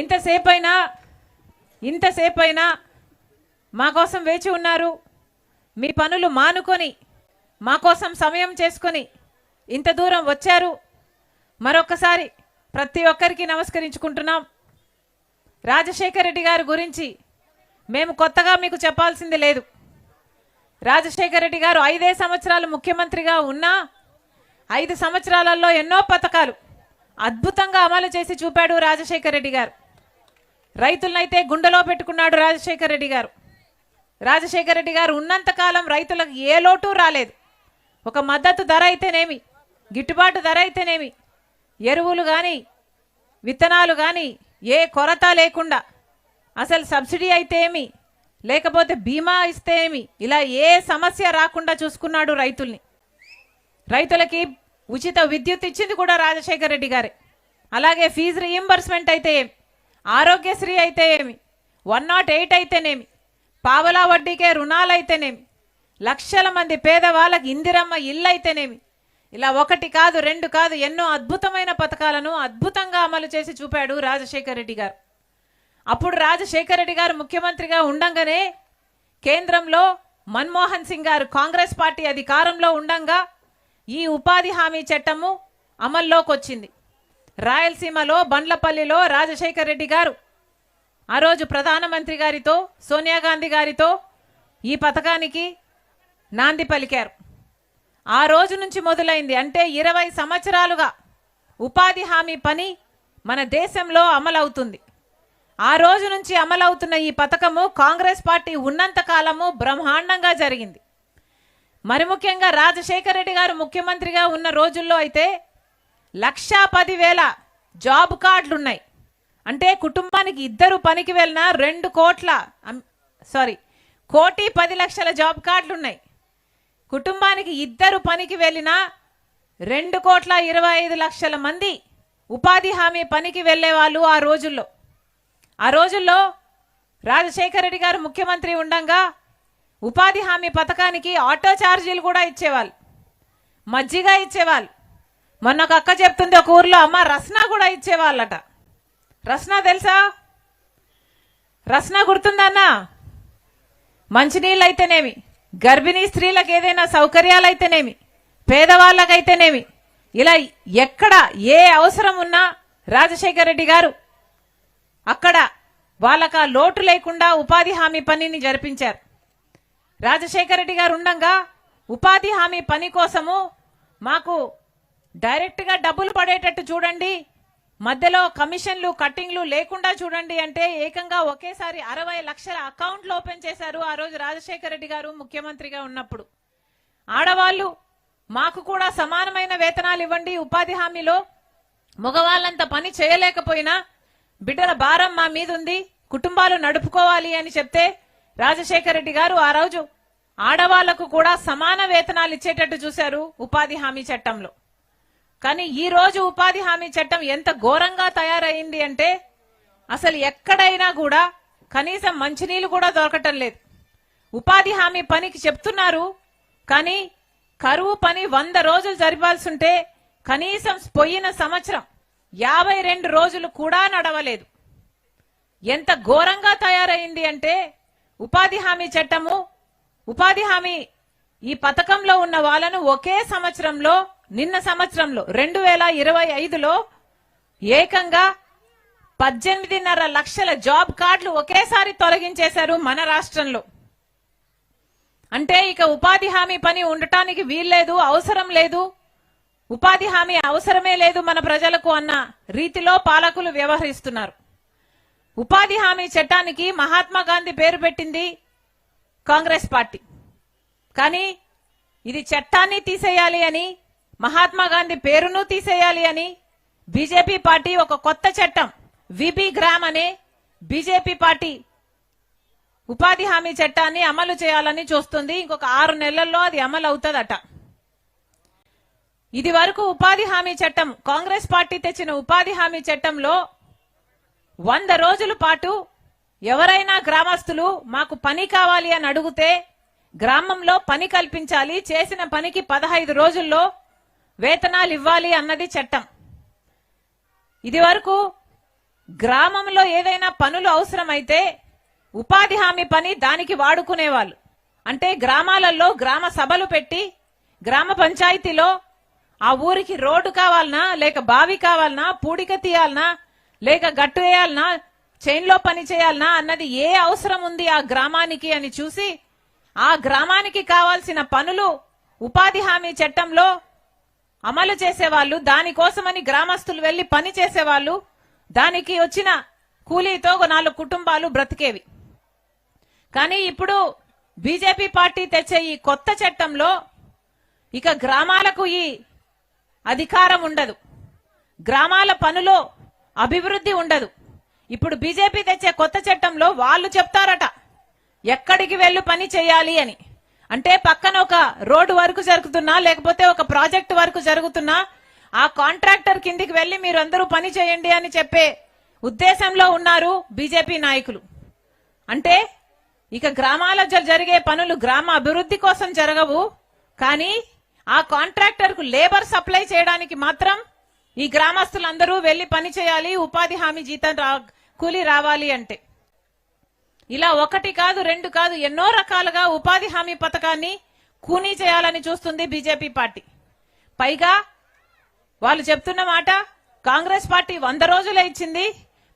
ఇంతసేపైనా ఇంతసేపైనా మా కోసం వేచి ఉన్నారు. మీ పనులు మానుకొని మా కోసం సమయం చేసుకొని ఇంత దూరం వచ్చారు. మరొకసారి ప్రతి ఒక్కరికి నమస్కరించుకుంటున్నాం. రాజశేఖర రెడ్డి గారి గురించి మేము కొత్తగా మీకు చెప్పాల్సింది లేదు. రాజశేఖర రెడ్డి గారు ఐదే సంవత్సరాలు ముఖ్యమంత్రిగా ఉన్నా ఐదు సంవత్సరాలలో ఎన్నో పథకాలు అద్భుతంగా అమలు చేసి చూపాడు రాజశేఖర రెడ్డి గారు. రైతులనైతే గుండెలో పెట్టుకున్నాడు రాజశేఖర రెడ్డి గారు. రాజశేఖర రెడ్డి గారు ఉన్నంతకాలం రైతులకు ఏ లోటు రాలేదు. ఒక మద్దతు ధర అయితేనేమి గిట్టుబాటు ధర అయితేనేమి ఎరువులు కానీ విత్తనాలు కానీ ఏ కొరత లేకుండా అసలు సబ్సిడీ అయితే ఏమి లేకపోతే బీమా ఇస్తే ఏమి ఇలా ఏ సమస్య రాకుండా చూసుకున్నాడు రైతుల్ని. రైతులకి ఉచిత విద్యుత్ ఇచ్చింది కూడా రాజశేఖర రెడ్డి గారే. అలాగే ఫీజు రీయింబర్స్మెంట్ అయితే ఏమి ఆరోగ్యశ్రీ అయితే ఏమి వన్ నాట్ ఎయిట్ అయితేనేమి పావలా వడ్డీకే రుణాలైతేనేమి లక్షల మంది పేదవాళ్ళకి ఇందిరమ్మ ఇల్లు అయితేనేమి ఇలా ఒకటి కాదు రెండు కాదు ఎన్నో అద్భుతమైన పథకాలను అద్భుతంగా అమలు చేసి చూపాడు రాజశేఖర రెడ్డి గారు. అప్పుడు రాజశేఖర రెడ్డి గారు ముఖ్యమంత్రిగా ఉండంగానే కేంద్రంలో మన్మోహన్ సింగ్ గారు కాంగ్రెస్ పార్టీ అధికారంలో ఉండంగా ఈ ఉపాధి హామీ చట్టము అమల్లోకి వచ్చింది రాయలసీమలో బండ్లపల్లిలో రాజశేఖర్ రెడ్డి గారు. ఆ రోజు ప్రధానమంత్రి గారితో సోనియా గాంధీ గారితో ఈ పథకానికి నాంది పలికారు. ఆ రోజు నుంచి మొదలైంది. అంటే ఇరవై సంవత్సరాలుగా ఉపాధి హామీ పని మన దేశంలో అమలవుతుంది. ఆ రోజు నుంచి అమలవుతున్న ఈ పథకము కాంగ్రెస్ పార్టీ ఉన్నంత కాలము బ్రహ్మాండంగా జరిగింది. మరి ముఖ్యంగా రాజశేఖర రెడ్డి గారు ముఖ్యమంత్రిగా ఉన్న రోజుల్లో అయితే లక్షా పదివేల జాబ్ కార్డులు ఉన్నాయి అంటే కుటుంబానికి ఇద్దరు పనికి వెళ్ళినా రెండు కోట్ల సారీ కోటి పది లక్షల జాబ్ కార్డులు ఉన్నాయి కుటుంబానికి ఇద్దరు పనికి వెళ్ళినా రెండు కోట్ల ఇరవై ఐదు లక్షల మంది ఉపాధి హామీ పనికి వెళ్ళే వాళ్ళు ఆ రోజుల్లో. ఆ రోజుల్లో రాజశేఖర రెడ్డి గారు ముఖ్యమంత్రి ఉండంగా ఉపాధి హామీ పథకానికి ఆటో ఛార్జీలు కూడా ఇచ్చేవాళ్ళు. మజ్జిగ ఇచ్చేవాళ్ళు. మొన్న ఒక అక్క చెప్తుంది ఒక ఊర్లో అమ్మ రస్నా కూడా ఇచ్చేవాళ్ళట. రస్నా తెలుసా? రస్నా గుర్తుందన్నా? మంచినీళ్ళు అయితేనేమి గర్భిణీ స్త్రీలకు ఏదైనా సౌకర్యాలు అయితేనేమి పేదవాళ్ళకైతేనేమి ఇలా ఎక్కడ ఏ అవసరం ఉన్నా రాజశేఖర రెడ్డి గారు అక్కడ వాళ్ళకు ఆ లోటు లేకుండా ఉపాధి హామీ పనిని జరిపించారు. రాజశేఖర రెడ్డి గారు ఉండంగా ఉపాధి హామీ పని కోసము మాకు డైరెక్ట్గా డబ్బులు పడేటట్టు చూడండి. మధ్యలో కమిషన్లు కట్టింగ్లు లేకుండా చూడండి అంటే ఏకంగా ఒకేసారి అరవై లక్షల అకౌంట్లు ఓపెన్ చేశారు ఆ రోజు రాజశేఖర రెడ్డి గారు ముఖ్యమంత్రిగా ఉన్నప్పుడు. ఆడవాళ్ళు మాకు కూడా సమానమైన వేతనాలు ఇవ్వండి. ఉపాధి హామీలో మగవాళ్ళంత పని చేయలేకపోయినా బిడ్డల భారం మా మీద ఉంది కుటుంబాలు నడుపుకోవాలి అని చెప్తే రాజశేఖర రెడ్డి గారు ఆ రోజు ఆడవాళ్ళకు కూడా సమాన వేతనాలు ఇచ్చేటట్టు చూశారు ఉపాధి హామీ చట్టంలో. కానీ ఈ రోజు ఉపాధి హామీ చట్టం ఎంత ఘోరంగా తయారైంది అంటే అసలు ఎక్కడైనా కూడా కనీసం మంచినీళ్ళు కూడా దొరకటం లేదు. ఉపాధి హామీ పనికి చెప్తున్నారు కానీ కరువు పని వంద రోజులు జరిపాల్సి ఉంటే కనీసం పోయిన సంవత్సరం యాభై రెండు రోజులు కూడా నడవలేదు. ఎంత ఘోరంగా తయారైంది అంటే ఉపాధి హామీ చట్టము ఉపాధి హామీ ఈ పథకంలో ఉన్న వాళ్ళను ఒకే సంవత్సరంలో నిన్న సంవత్సరంలో రెండు వేల ఇరవై ఐదులో ఏకంగా పద్దెనిమిదిన్నర లక్షల జాబ్ కార్డులు ఒకేసారి తొలగించేశారు మన రాష్ట్రంలో. అంటే ఇక ఉపాధి హామీ పని ఉండటానికి వీల్లేదు అవసరం లేదు. ఉపాధి హామీ అవసరమే లేదు మన ప్రజలకు అన్న రీతిలో పాలకులు వ్యవహరిస్తున్నారు. ఉపాధి హామీ చట్టానికి మహాత్మా గాంధీ పేరు పెట్టింది కాంగ్రెస్ పార్టీ. కానీ ఇది చట్టాన్ని తీసేయాలి అని మహాత్మా గాంధీ పేరును తీసేయాలి అని బీజేపీ పార్టీ ఒక కొత్త చట్టం విబి గ్రామ్ అనే బీజేపీ పార్టీ ఉపాధి హామీ చట్టాన్ని అమలు చేయాలని చూస్తుంది. ఇంకొక ఆరు నెలల్లో అది అమలు అవుతుందట. ఇది వరకు ఉపాధి హామీ చట్టం కాంగ్రెస్ పార్టీ తెచ్చిన ఉపాధి హామీ చట్టంలో వంద రోజుల పాటు ఎవరైనా గ్రామస్తులు మాకు పని కావాలి అని అడిగితే గ్రామంలో పని కల్పించాలి చేసిన పనికి పదహైదు రోజుల్లో వేతనాలు ఇవ్వాలి అన్నది చట్టం. ఇది వరకు గ్రామంలో ఏదైనా పనులు అవసరమైతే ఉపాధి హామీ పని దానికి వాడుకునేవాళ్ళు. అంటే గ్రామాలలో గ్రామ సభలు పెట్టి గ్రామ పంచాయతీలో ఆ ఊరికి రోడ్డు కావాలనా లేక బావి కావాలనా పూడిక తీయాలనా లేక గట్టు వేయాలనా చైన్లో పని చేయాలనా అన్నది ఏ అవసరం ఉంది ఆ గ్రామానికి అని చూసి ఆ గ్రామానికి కావాల్సిన పనులు ఉపాధి హామీ చట్టంలో అమలు చేసేవాళ్ళు దానికోసమని గ్రామస్తులు వెళ్ళి పని చేసేవాళ్ళు దానికి వచ్చిన కూలీతో నాలుగు కుటుంబాలు బ్రతికేవి. కానీ ఇప్పుడు బీజేపీ పార్టీ తెచ్చే ఈ కొత్త చట్టంలో ఇక గ్రామాలకు ఈ అధికారం ఉండదు. గ్రామాల పనులో అభివృద్ధి ఉండదు. ఇప్పుడు బీజేపీ తెచ్చే కొత్త చట్టంలో వాళ్ళు చెప్తారట ఎక్కడికి వెళ్ళు పని చేయాలి అని. అంటే పక్కన ఒక రోడ్డు వరకు జరుగుతున్నా లేకపోతే ఒక ప్రాజెక్ట్ వరకు జరుగుతున్నా ఆ కాంట్రాక్టర్ కిందికి వెళ్ళి మీరు అందరూ పని చేయండి అని చెప్పే ఉద్దేశంలో ఉన్నారు బీజేపీ నాయకులు. అంటే ఇక గ్రామాల జరిగే పనులు గ్రామ అభివృద్ధి కోసం జరగవు కానీ ఆ కాంట్రాక్టర్కు లేబర్ సప్లై చేయడానికి మాత్రం ఈ గ్రామస్తులందరూ వెళ్ళి పని చేయాలి ఉపాధి హామీ జీతం రా కూలీ రావాలి అంటే. ఇలా ఒకటి కాదు రెండు కాదు ఎన్నో రకాలుగా ఉపాధి హామీ పథకాన్ని కూనీ చేయాలని చూస్తుంది బీజేపీ పార్టీ. పైగా వాళ్ళు చెప్తున్న మాట కాంగ్రెస్ పార్టీ వంద రోజులే ఇచ్చింది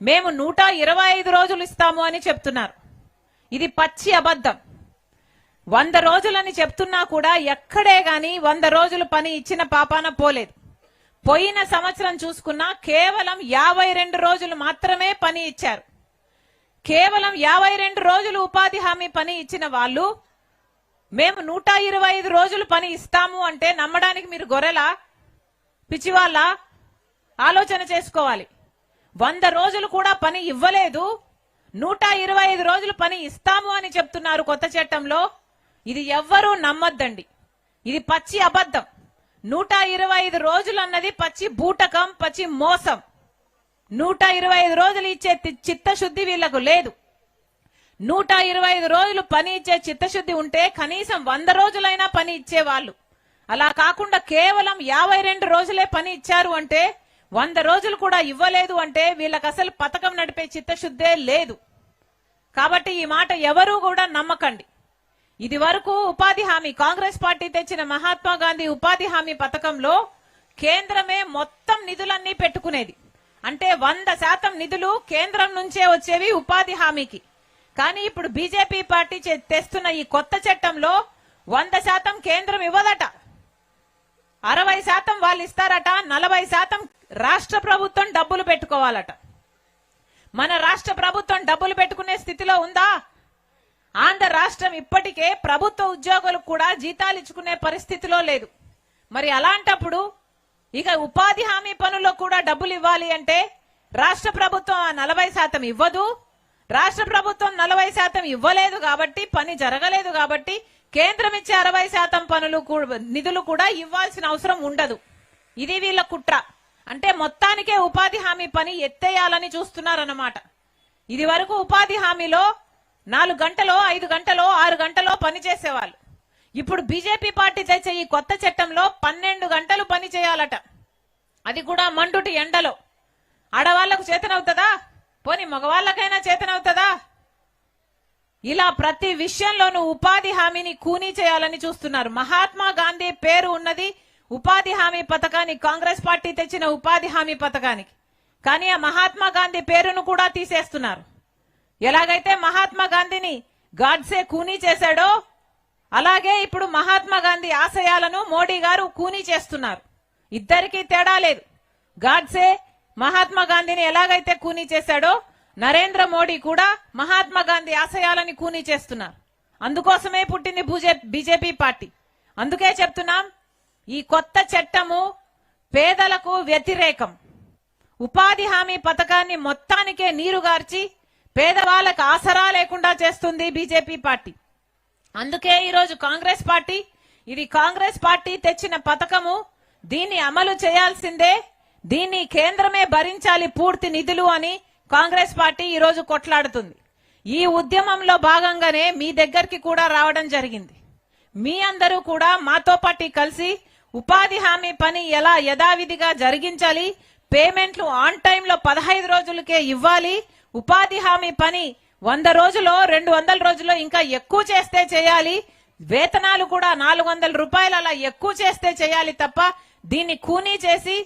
మేము నూట ఇరవై ఐదు రోజులు ఇస్తాము అని చెప్తున్నారు. ఇది పచ్చి అబద్ధం. వంద రోజులని చెప్తున్నా కూడా ఎక్కడే గాని వంద రోజులు పని ఇచ్చిన పాపాన పోలేదు. పోయిన సంవత్సరం చూసుకున్నా కేవలం యాభై రెండు రోజులు మాత్రమే పని ఇచ్చారు. కేవలం యాభై రెండు రోజులు ఉపాధి హామీ పని ఇచ్చిన వాళ్ళు మేము నూట ఇరవై ఐదు రోజులు పని ఇస్తాము అంటే నమ్మడానికి మీరు గొర్రెలా పిచ్చివాళ్ళ? ఆలోచన చేసుకోవాలి. వంద రోజులు కూడా పని ఇవ్వలేదు. నూట ఇరవై ఐదు రోజులు పని ఇస్తాము అని చెప్తున్నారు కొత్త చట్టంలో. ఇది ఎవ్వరూ నమ్మొద్దండి. ఇది పచ్చి అబద్ధం. నూట ఇరవై ఐదు రోజులు అన్నది పచ్చి బూటకం పచ్చి మోసం. నూట ఇరవై ఐదు రోజులు ఇచ్చే చిత్తశుద్ధి వీళ్ళకు లేదు. నూట ఇరవై ఐదు రోజులు పని ఇచ్చే చిత్తశుద్ధి ఉంటే కనీసం వంద రోజులైనా పని ఇచ్చేవాళ్ళు. అలా కాకుండా కేవలం యాభై రెండు రోజులే పని ఇచ్చారు అంటే వంద రోజులు కూడా ఇవ్వలేదు అంటే వీళ్ళకి అసలు పథకం నడిపే చిత్తశుద్ధే లేదు. కాబట్టి ఈ మాట ఎవరూ కూడా నమ్మకండి. ఇది వరకు ఉపాధి హామీ కాంగ్రెస్ పార్టీ తెచ్చిన మహాత్మా గాంధీ ఉపాధి హామీ పథకంలో కేంద్రమే మొత్తం నిధులన్నీ పెట్టుకునేది. అంటే వంద శాతం నిధులు కేంద్రం నుంచే వచ్చేవి ఉపాధి హామీకి. కానీ ఇప్పుడు బీజేపీ పార్టీ తెస్తున్న ఈ కొత్త చట్టంలో వంద శాతం కేంద్రం ఇవ్వదట. అరవై శాతం వాళ్ళు ఇస్తారట నలభై శాతం రాష్ట్ర ప్రభుత్వం డబ్బులు పెట్టుకోవాలట. మన రాష్ట్ర ప్రభుత్వం డబ్బులు పెట్టుకునే స్థితిలో ఉందా? ఆంధ్ర రాష్ట్రం ఇప్పటికే ప్రభుత్వ ఉద్యోగులకు కూడా జీతాలు ఇచ్చుకునే పరిస్థితిలో లేదు. మరి అలాంటప్పుడు ఇక ఉపాధి హామీ పనుల్లో కూడా డబ్బులు ఇవ్వాలి అంటే రాష్ట్ర ప్రభుత్వం ఆ నలభై శాతం ఇవ్వదు. రాష్ట్ర ప్రభుత్వం నలభై శాతం ఇవ్వలేదు కాబట్టి పని జరగలేదు కాబట్టి కేంద్రం ఇచ్చే అరవై శాతం పనులు నిధులు కూడా ఇవ్వాల్సిన అవసరం ఉండదు. ఇది వీళ్ళ కుట్ర. అంటే మొత్తానికే ఉపాధి హామీ పని ఎత్తేయాలని చూస్తున్నారన్నమాట. ఇది వరకు ఉపాధి హామీలో నాలుగు గంటలో ఐదు గంటలో ఆరు గంటలో పని చేసేవాళ్ళు. ఇప్పుడు బీజేపీ పార్టీ తెచ్చే ఈ కొత్త చట్టంలో పన్నెండు గంటలు పని చేయాలట. అది కూడా మండుటి ఎండలో. ఆడవాళ్ళకు చేతనవుతుందా? పోని మగవాళ్ళకైనా చేతనవుతుందా? ఇలా ప్రతి విషయంలోనూ ఉపాధి హామీని కూనీ చేయాలని చూస్తున్నారు. మహాత్మా గాంధీ పేరు ఉన్నది ఉపాధి హామీ పథకానికి కాంగ్రెస్ పార్టీ తెచ్చిన ఉపాధి హామీ పథకానికి. కానీ ఆ మహాత్మా గాంధీ పేరును కూడా తీసేస్తున్నారు. ఎలాగైతే మహాత్మా గాంధీని గాడ్సే కూనీ చేశాడో అలాగే ఇప్పుడు మహాత్మా గాంధీ ఆశయాలను మోడీ గారు కూనీ చేస్తున్నారు. ఇద్దరికీ తేడా లేదు. గాడ్సే మహాత్మా గాంధీని ఎలాగైతే కూనీ చేశాడో నరేంద్ర మోడీ కూడా మహాత్మా గాంధీ ఆశయాలని కూనీ చేస్తున్నారు. అందుకోసమే పుట్టింది బీజేపీ పార్టీ. అందుకే చెప్తున్నాం ఈ కొత్త చట్టము పేదలకు వ్యతిరేకం. ఉపాధి హామీ పథకాన్ని మొత్తానికే నీరుగార్చి పేదవాళ్ళకు ఆసరా లేకుండా చేస్తుంది బీజేపీ పార్టీ. అందుకే ఈరోజు కాంగ్రెస్ పార్టీ ఇది కాంగ్రెస్ పార్టీ తెచ్చిన పథకము దీన్ని అమలు చేయాల్సిందే దీన్ని కేంద్రమే భరించాలి పూర్తి నిధులు అని కాంగ్రెస్ పార్టీ ఈరోజు కొట్లాడుతుంది. ఈ ఉద్యమంలో భాగంగానే మీ దగ్గరికి కూడా రావడం జరిగింది. మీ అందరూ కూడా మాతో పాటు కలిసి ఉపాధి హామీ పని ఎలా యథావిధిగా జరిగించాలి పేమెంట్లు ఆన్ టైంలో పదహైదు రోజులకే ఇవ్వాలి ఉపాధి హామీ పని వంద రోజులో రెండు వందల రోజుల్లో ఇంకా ఎక్కువ చేస్తే చేయాలి. వేతనాలు కూడా నాలుగు వందల రూపాయలు అలా ఎక్కువ చేస్తే చేయాలి తప్ప దీన్ని కూనీ చేసి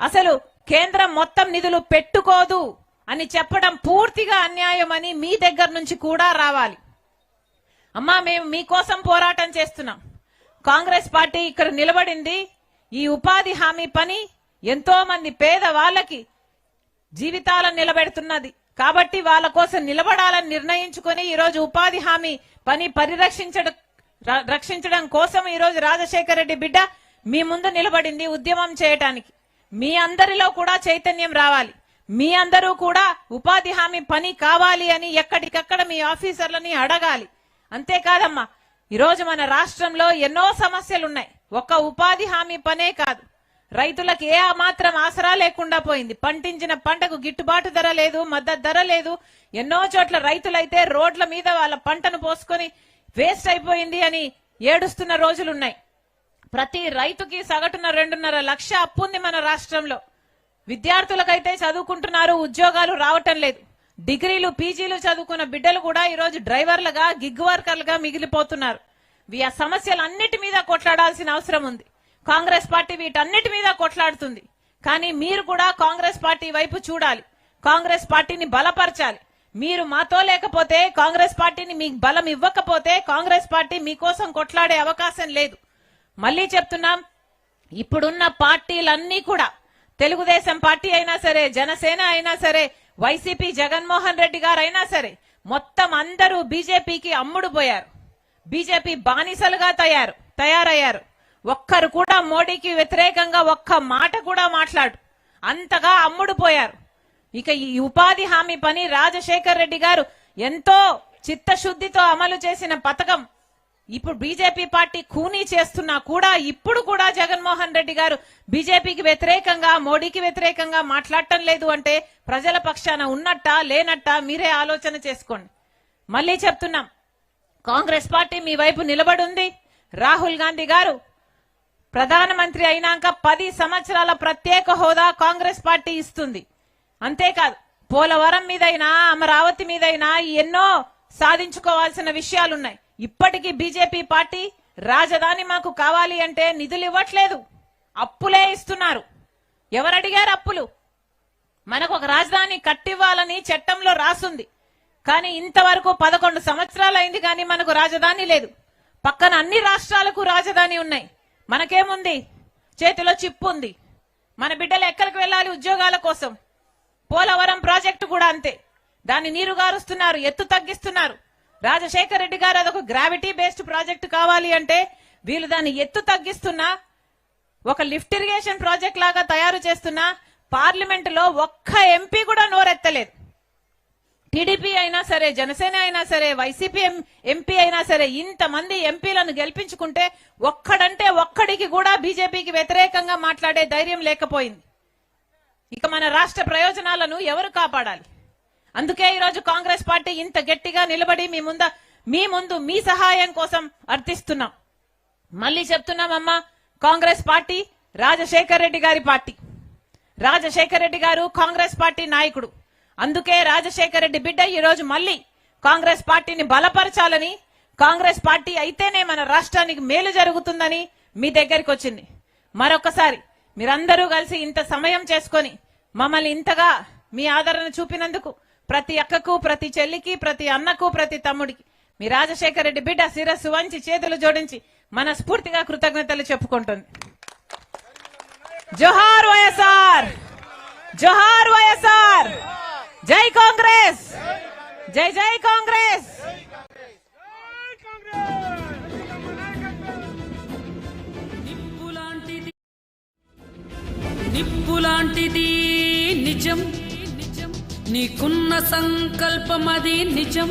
అసలు కేంద్రం మొత్తం నిధులు పెట్టుకోదు అని చెప్పడం పూర్తిగా అన్యాయం అని మీ దగ్గర నుంచి కూడా రావాలి. అమ్మా మేము మీకోసం పోరాటం చేస్తున్నాం. కాంగ్రెస్ పార్టీ ఇక్కడ నిలబడింది. ఈ ఉపాధి హామీ పని ఎంతో మంది పేద వాళ్ళకి జీవితాలను నిలబెడుతున్నది. కాబట్టి వాళ్ళ కోసం నిలబడాలని నిర్ణయించుకొని ఈరోజు ఉపాధి హామీ పని పరిరక్షించడం ర- రక్షించడం కోసం ఈరోజు రాజశేఖర రెడ్డి బిడ్డ మీ ముందు నిలబడింది ఉద్యమం చేయటానికి. మీ అందరిలో కూడా చైతన్యం రావాలి. మీ అందరూ కూడా ఉపాధి హామీ పని కావాలి అని ఎక్కడికక్కడ మీ ఆఫీసర్లని అడగాలి. అంతేకాదమ్మా ఈరోజు మన రాష్ట్రంలో ఎన్నో సమస్యలు ఉన్నాయి ఒక్క ఉపాధి హామీ పనే కాదు. రైతులకు ఏ మాత్రం ఆసరా లేకుండా పోయింది. పండించిన పంటకు గిట్టుబాటు ధర లేదు మద్దతు ధర లేదు. ఎన్నో చోట్ల రైతులైతే రోడ్ల మీద వాళ్ళ పంటను పోసుకొని వేస్ట్ అయిపోయింది అని ఏడుస్తున్న రోజులున్నాయి. ప్రతి రైతుకి సగటున రెండున్నర లక్ష అప్పు ఉంది మన రాష్ట్రంలో. విద్యార్థులకైతే చదువుకుంటున్నారు ఉద్యోగాలు రావటం లేదు. డిగ్రీలు పీజీలు చదువుకున్న బిడ్డలు కూడా ఈరోజు డ్రైవర్లుగా గిగ్ వర్కర్లుగా మిగిలిపోతున్నారు. ఈ ఆ సమస్యలన్నిటి మీద కొట్లాడాల్సిన అవసరం ఉంది. కాంగ్రెస్ పార్టీ వీటన్నిటి మీద కొట్లాడుతుంది. కానీ మీరు కూడా కాంగ్రెస్ పార్టీ వైపు చూడాలి. కాంగ్రెస్ పార్టీని బలపరచాలి. మీరు మాతో లేకపోతే కాంగ్రెస్ పార్టీని మీకు బలం ఇవ్వకపోతే కాంగ్రెస్ పార్టీ మీకోసం కొట్లాడే అవకాశం లేదు. మళ్ళీ చెప్తున్నాం ఇప్పుడున్న పార్టీలన్నీ కూడా తెలుగుదేశం పార్టీ అయినా సరే జనసేన అయినా సరే వైసీపీ జగన్మోహన్ రెడ్డి గారు అయినా సరే మొత్తం అందరూ బీజేపీకి అమ్ముడు పోయారు బీజేపీ బానిసలుగా తయారు తయారయ్యారు. ఒక్కరు కూడా మోడీకి వ్యతిరేకంగా ఒక్క మాట కూడా మాట్లాడు. అంతగా అమ్ముడుపోయారు ఇక ఈ ఉపాధి హామీ పని రాజశేఖర్ రెడ్డి గారు ఎంతో చిత్తశుద్ధితో అమలు చేసిన పథకం. ఇప్పుడు బీజేపీ పార్టీ కూనీ చేస్తున్నా కూడా ఇప్పుడు కూడా జగన్మోహన్ రెడ్డి గారు బీజేపీకి వ్యతిరేకంగా మోడీకి వ్యతిరేకంగా మాట్లాడటం లేదు అంటే ప్రజల పక్షాన ఉన్నట్టా లేనట్టా మీరే ఆలోచన చేసుకోండి. మళ్ళీ చెప్తున్నాం. కాంగ్రెస్ పార్టీ మీ వైపు నిలబడి ఉంది. రాహుల్ గాంధీ గారు ప్రధానమంత్రి అయినాక పది సంవత్సరాల ప్రత్యేక హోదా కాంగ్రెస్ పార్టీ ఇస్తుంది. అంతేకాదు పోలవరం మీదైనా అమరావతి మీదైనా ఎన్నో సాధించుకోవాల్సిన విషయాలున్నాయి. ఇప్పటికీ బీజేపీ పార్టీ రాజధాని మాకు కావాలి అంటే నిధులు ఇవ్వట్లేదు. అప్పులే ఇస్తున్నారు. ఎవరు అడిగారు అప్పులు? మనకు ఒక రాజధాని కట్టివ్వాలని చట్టంలో రాసుంది. కానీ ఇంతవరకు పదకొండు సంవత్సరాలు అయింది కానీ మనకు రాజధాని లేదు. పక్కన అన్ని రాష్ట్రాలకు రాజధాని ఉన్నాయి. మనకేముంది? చేతిలో చిప్పు ఉంది మన బిడ్డలు ఎక్కడికి వెళ్ళాలి ఉద్యోగాల కోసం? పోలవరం ప్రాజెక్టు కూడా అంతే. దాన్ని నీరు గారుస్తున్నారు ఎత్తు తగ్గిస్తున్నారు. రాజశేఖర రెడ్డి గారు అదొక గ్రావిటీ బేస్డ్ ప్రాజెక్టు కావాలి అంటే వీళ్ళు దాన్ని ఎత్తు తగ్గిస్తున్నా ఒక లిఫ్ట్ ఇరిగేషన్ ప్రాజెక్ట్ లాగా తయారు చేస్తున్నా పార్లమెంటులో ఒక్క ఎంపీ కూడా నోరెత్తలేదు. టీడీపీ అయినా సరే జనసేన అయినా సరే వైసీపీ ఎం- ఎంపీ అయినా సరే ఇంతమంది ఎంపీలను గెలిపించుకుంటే ఒక్కడంటే ఒక్కడికి కూడా బీజేపీకి వ్యతిరేకంగా మాట్లాడే ధైర్యం లేకపోయింది. ఇక మన రాష్ట్ర ప్రయోజనాలను ఎవరు కాపాడాలి? అందుకే ఈరోజు కాంగ్రెస్ పార్టీ ఇంత గట్టిగా నిలబడి మీ ముంద మీ ముందు మీ సహాయం కోసం అర్థిస్తున్నాం. మళ్ళీ చెప్తున్నామమ్మా కాంగ్రెస్ పార్టీ రాజశేఖర్ రెడ్డి గారి పార్టీ. రాజశేఖర్ రెడ్డి గారు కాంగ్రెస్ పార్టీ నాయకుడు. అందుకే రాజశేఖర్ రెడ్డి బిడ్డ ఈ రోజు మళ్ళీ కాంగ్రెస్ పార్టీని బలపరచాలని కాంగ్రెస్ పార్టీ అయితేనే మన రాష్ట్రానికి మేలు జరుగుతుందని మీ దగ్గరికి వచ్చింది. మరొకసారి మీరందరూ కలిసి ఇంత సమయం చేసుకొని మమ్మల్ని ఇంతగా మీ ఆదరణ చూపినందుకు ప్రతి అక్కకు ప్రతి చెల్లికి ప్రతి అన్నకు ప్రతి తమ్ముడికి మీ రాజశేఖర రెడ్డి బిడ్డ శిరస్సు వంచి చేతులు జోడించి మనస్ఫూర్తిగా కృతజ్ఞతలు చెప్పుకుంటుంది. జోహార్ వైఎస్ఆర్! జోహార్ వైఎస్ఆర్! జై కాంగ్రెస్! జై జై కాంగ్రెస్! నిప్పులాంటిది నిప్పులాంటిది నిజం. నీకున్న సంకల్పం అది నిజం.